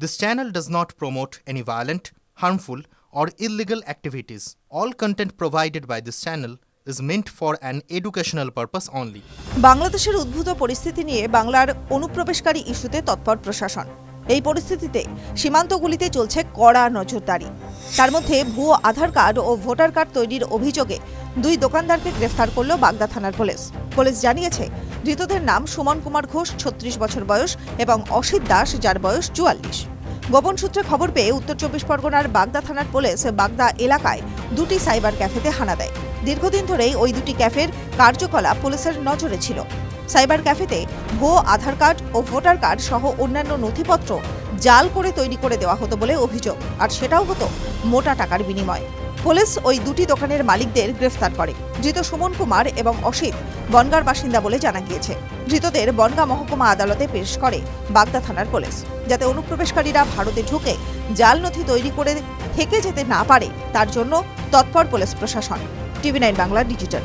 This channel does not promote any violent, harmful, or illegal activities. All content provided by this channel is meant for an educational purpose only. বাংলাদেশের উদ্ভূত পরিস্থিতি নিয়ে বাংলার অনুপ্রবেশকারী ইস্যুতে তৎপর প্রশাসন এই পরিস্থিতিতে সীমান্তগুলিতে চলছে কড়া নজরদারি তার মধ্যে ভুয়ো আধার কার্ড ও ভোটার কার্ড তৈরির অভিযোগে দুই দোকানদারকে গ্রেফতার করল বাগদা থানার পুলিশ পুলিশ জানিয়েছে ধৃতদের নাম সুমন কুমার ঘোষ ছত্রিশ বছর বয়স এবং অসিত দাস যার বয়স চুয়াল্লিশ গোপন সূত্রে খবর পেয়ে উত্তর চব্বিশ পরগনার বাগদা থানার পুলিশ বাগদা এলাকায় দুটি সাইবার ক্যাফেতে হানা দেয়। দীর্ঘদিন ধরেই ওই দুটি ক্যাফের কার্যকলাপ পুলিশের নজরে ছিল। সাইবার ক্যাফেতে গো, আধার কার্ড ও ভোটার কার্ড সহ অন্যান্য নথিপত্র জাল করে তৈরি করে দেওয়া হতো বলে অভিযোগ। আর সেটাও হতো মোটা টাকার বিনিময়। পুলিশ ওই দুটি দোকানের মালিকদের গ্রেফতার করে। ধৃত সুমন কুমার এবং অসিত, বনগার বাসিন্দা বলে জানা গিয়েছে। ধৃতদের বনগা মহকুমা আদালতে পেশ করে বাগদা থানার পুলিশ, যাতে অনুপ্রবেশকারীরা ভারতে ঢুকে জাল নথি তৈরি করে থেকে যেতে না পারে, তার জন্য তৎপর পুলিশ প্রশাসন। TV nine Bangla digital.